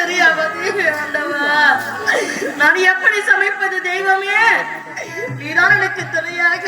தெரியாம ஆண்டவா. நான் எப்படி சமைப்பது தெய்வமே? நீதான் எனக்கு துணையாக